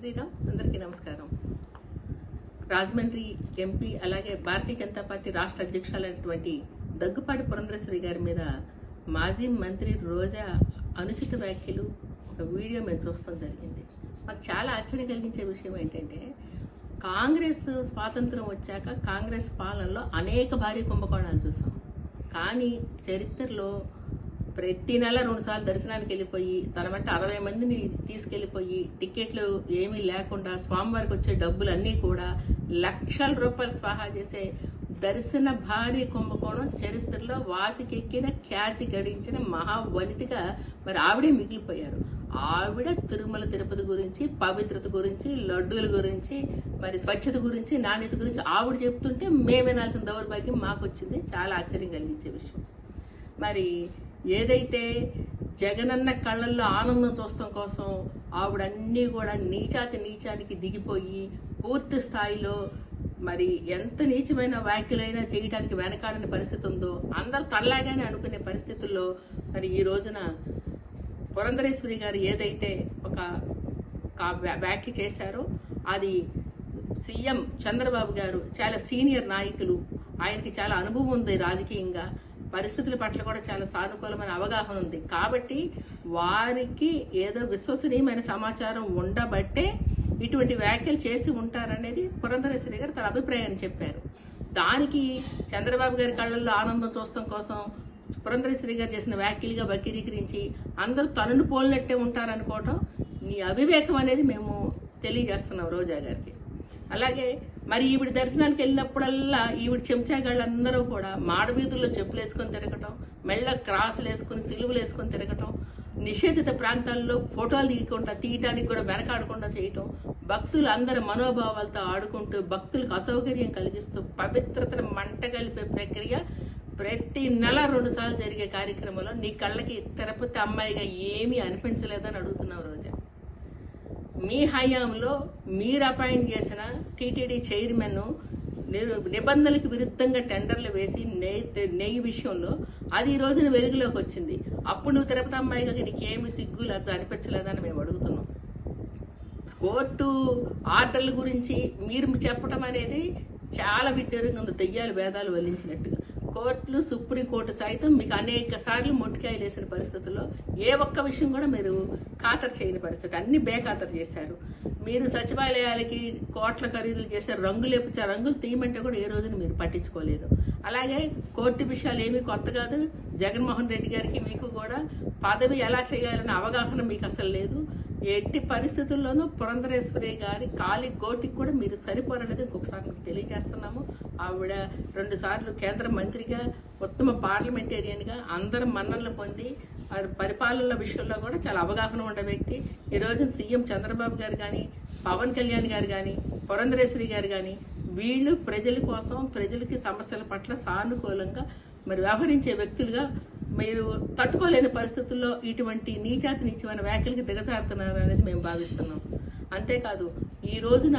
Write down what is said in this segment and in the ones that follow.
శ్రీరామ్ అందరికీ నమస్కారం. రాజమండ్రి ఎంపీ అలాగే భారతీయ జనతా పార్టీ రాష్ట్ర అధ్యక్షులైనటువంటి దగ్గుపాటి పురంధరేశ్వరి గారి మీద మాజీ మంత్రి రోజా అనుచిత వ్యాఖ్యలు ఒక వీడియో మేము చూస్తాం జరిగింది. మాకు చాలా ఆశ్చర్యం కలిగించే విషయం ఏంటంటే కాంగ్రెస్ స్వాతంత్రం వచ్చాక కాంగ్రెస్ పాలనలో అనేక భారీ కుంభకోణాలు చూసాం. కానీ చరిత్రలో ప్రతి నెల రెండు సార్లు దర్శనానికి వెళ్ళిపోయి తన వెంట అరవై మందిని తీసుకెళ్ళిపోయి టికెట్లు ఏమీ లేకుండా స్వామివారికి వచ్చే డబ్బులు అన్నీ కూడా లక్షల రూపాయలు స్వాహా చేసే దర్శన భారీ కుంభకోణం చరిత్రలో వాసికెక్కిన ఖ్యాతి గడించిన మహావనితిగా మరి ఆవిడే మిగిలిపోయారు. ఆవిడ తిరుమల తిరుపతి గురించి పవిత్రత గురించి లడ్డూల గురించి మరి స్వచ్ఛత గురించి నాణ్యత గురించి ఆవిడ చెప్తుంటే మేము వినాల్సిన దౌర్భాగ్యం మాకు వచ్చింది చాలా ఆశ్చర్యం కలిగించే విషయం. మరి ఏదైతే జగనన్న కళ్ళల్లో ఆనందం చూస్తాం కోసం ఆవిడన్నీ కూడా నీచాతి నీచానికి దిగిపోయి పూర్తి స్థాయిలో మరి ఎంత నీచమైన వ్యాఖ్యలైనా చేయడానికి వెనకాడని పరిస్థితి ఉందో అందరూ తనలాగానే అనుకునే పరిస్థితుల్లో మరి ఈ రోజున పురంధరేశ్వరి గారు ఏదైతే ఒక వ్యాఖ్య చేశారో అది సీఎం చంద్రబాబు గారు చాలా సీనియర్ నాయకులు. ఆయనకి చాలా అనుభవం ఉంది రాజకీయంగా. పరిస్థితుల పట్ల కూడా చాలా సానుకూలమైన అవగాహన ఉంది. కాబట్టి వారికి ఏదో విశ్వసనీయమైన సమాచారం ఉండబట్టే ఇటువంటి వ్యాఖ్యలు చేసి ఉంటారనేది పురంధరేశ్వరి గారు తన అభిప్రాయాన్ని చెప్పారు. దానికి చంద్రబాబు గారి కళ్ళల్లో ఆనందం చూస్తాం కోసం పురంధరేశ్వరి గారు చేసిన వ్యాఖ్యలుగా వక్రీకరించి అందరూ తనను పోలినట్టే ఉంటారనుకోవటం నీ అవివేకం అనేది మేము తెలియజేస్తున్నాం రోజా గారికి. అలాగే మరి ఈవిడ దర్శనానికి వెళ్ళినప్పుడల్లా ఈవిడ చెంచాగాళ్ళందరూ కూడా మాడవీధుల్లో చెప్పులు వేసుకొని తిరగటం మెళ్ళ క్రాసులు వేసుకుని సిలువలు వేసుకొని తిరగటం నిషేధిత ప్రాంతాల్లో ఫోటోలు తీయకుండా తీయటానికి కూడా వెనకాడకుండా చేయటం భక్తులు అందరి మనోభావాలతో ఆడుకుంటూ భక్తులకు అసౌకర్యం కలిగిస్తూ పవిత్రతను మంట కలిపే ప్రక్రియ ప్రతి నెల రెండు సార్లు జరిగే కార్యక్రమంలో నీ కళ్ళకి తిరుపతి అమ్మాయిగా ఏమీ అనిపించలేదని అడుగుతున్నావు రోజా. మీ హయాంలో మీరు అపాయింట్ చేసిన టీటీడీ చైర్మన్ నిబంధనలకు విరుద్ధంగా టెండర్లు వేసి నెయ్యి నెయ్యి విషయంలో అది ఈ రోజున వెలుగులోకి వచ్చింది. అప్పుడు నువ్వు తిరుపతి అమ్మాయిగా నీకేమి సిగ్గు లేదా అనిపించలేదని మేము అడుగుతున్నాం. కోర్టు ఆర్డర్ల గురించి మీరు చెప్పడం అనేది చాలా విడ్డూరంగా ఉంది. దెయ్యాలు వేదాలు వల్లించినట్టుగా. కోర్టులు సుప్రీంకోర్టు సైతం మీకు అనేక సార్లు మొట్టికాయలు వేసిన పరిస్థితుల్లో ఏ ఒక్క విషయం కూడా మీరు ఖాతరు చేయని పరిస్థితి. అన్ని బేఖాతరు చేశారు. మీరు సచివాలయాలకి కోట్ల ఖరీదులు చేశారు రంగులు వేపించారు రంగులు తీయమంటే కూడా ఏ రోజున మీరు పట్టించుకోలేదు. అలాగే కోర్టు విషయాలు ఏమీ కొత్త కాదు. జగన్మోహన్ రెడ్డి గారికి మీకు కూడా పదవి ఎలా చేయాలనే అవగాహన మీకు అసలు లేదు. ఎట్టి పరిస్థితుల్లోనూ పురంధరేశ్వరి గారి కాలి గోటికి కూడా మీరు సరిపోరనేది ఇంకొకసారి మీకు తెలియజేస్తున్నాము. ఆవిడ రెండు సార్లు కేంద్ర మంత్రిగా ఉత్తమ పార్లమెంటేరియన్గా అందరు మన్ననలు పొంది పరిపాలన పరిపాలనల విషయంలో కూడా చాలా అవగాహన ఉండే వ్యక్తి. ఈ రోజున సీఎం చంద్రబాబు గారు కానీ పవన్ కళ్యాణ్ గారు కానీ పురంధరేశ్వరి గారు కానీ వీళ్ళు ప్రజల కోసం ప్రజలకి సమస్యల పట్ల సానుకూలంగా మరి వ్యవహరించే వ్యక్తులుగా మీరు తట్టుకోలేని పరిస్థితుల్లో ఇటువంటి నీచాతి నీచమైన వ్యాఖ్యలకి దిగజారుతున్నారు అనేది మేము భావిస్తున్నాం. అంతేకాదు ఈ రోజున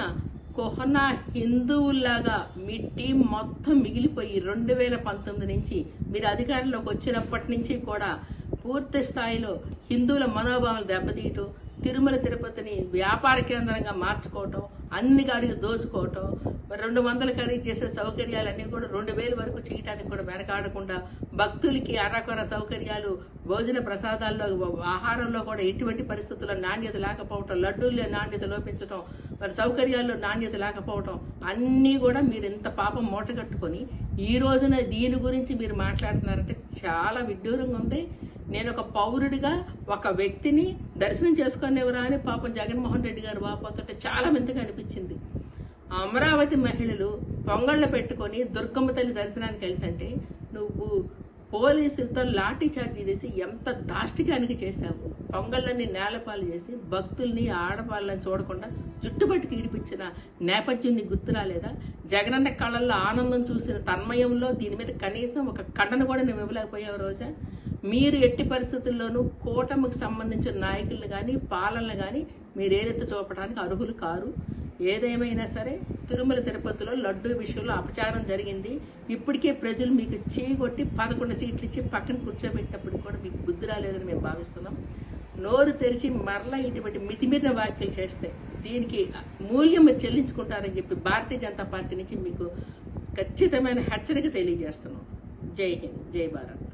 కొహనా హిందువుల్లాగా మీ టీం మొత్తం మిగిలిపోయి రెండు వేల పంతొమ్మిది నుంచి మీరు అధికారంలోకి వచ్చినప్పటి నుంచి కూడా పూర్తి స్థాయిలో హిందువుల మనోభావాలు దెబ్బతీయటం తిరుమల తిరుపతిని వ్యాపార కేంద్రంగా మార్చుకోవటం అన్ని కాడికి దోచుకోవటం మరి రెండు వందల ఖరీదు చేసే సౌకర్యాలన్నీ కూడా రెండు వేల వరకు చేయటానికి కూడా వెనకాడకుండా భక్తులకి అరకొర సౌకర్యాలు భోజన ప్రసాదాల్లో ఆహారంలో కూడా ఎటువంటి పరిస్థితుల్లో నాణ్యత లేకపోవటం లడ్డూల్లో నాణ్యత లోపించటం మరి సౌకర్యాల్లో నాణ్యత లేకపోవటం అన్నీ కూడా మీరు ఇంత పాపం మూటగట్టుకొని ఈ రోజున దీని గురించి మీరు మాట్లాడుతున్నారంటే చాలా విడ్డూరంగా ఉంది. నేను ఒక పౌరుడిగా ఒక వ్యక్తిని దర్శనం చేసుకునేవరా అని పాపం జగన్మోహన్ రెడ్డి గారు వాపోతుంటే చాలా మెంతగా అనిపించింది. అమరావతి మహిళలు పొంగళ్ళ పెట్టుకొని దుర్గమ్మ తల్లి దర్శనానికి వెళ్తుంటే నువ్వు పోలీసులతో లాఠీ చార్జ్ చేసి ఎంత దాష్టికానికి చేశావు. పొంగళ్ళని నేలపాలు చేసి భక్తుల్ని ఆడపాలని చూడకుండా జుట్టుపట్టుకు ఈడిపించిన నేపథ్యం నీకు గుర్తు రాలేదా? జగనన్న కళ్ళల్లో ఆనందం చూసిన తన్మయంలో దీని మీద కనీసం ఒక ఖండన కూడా నువ్వు ఇవ్వలేకపోయావు రోజా. మీరు ఎట్టి పరిస్థితుల్లోనూ కూటమికి సంబంధించిన నాయకులను కానీ పాలనలు కానీ మీరు ఏదైతే చూపడానికి అర్హులు కారు. ఏదేమైనా సరే తిరుమల తిరుపతిలో లడ్డూ విషయంలో అపచారం జరిగింది. ఇప్పటికే ప్రజలు మీకు చేయగొట్టి పదకొండు సీట్లు ఇచ్చి పక్కన కూర్చోబెట్టినప్పుడు కూడా మీకు బుద్ధి రాలేదని మేము భావిస్తున్నాం. నోరు తెరిచి మరలా ఇటువంటి మితిమీరిన వ్యాఖ్యలు చేస్తే దీనికి మూల్యం మీరు చెల్లించుకుంటారని చెప్పి భారతీయ జనతా పార్టీ నుంచి మీకు ఖచ్చితమైన హెచ్చరిక తెలియజేస్తున్నాం. జై హింద్ జై భారత్.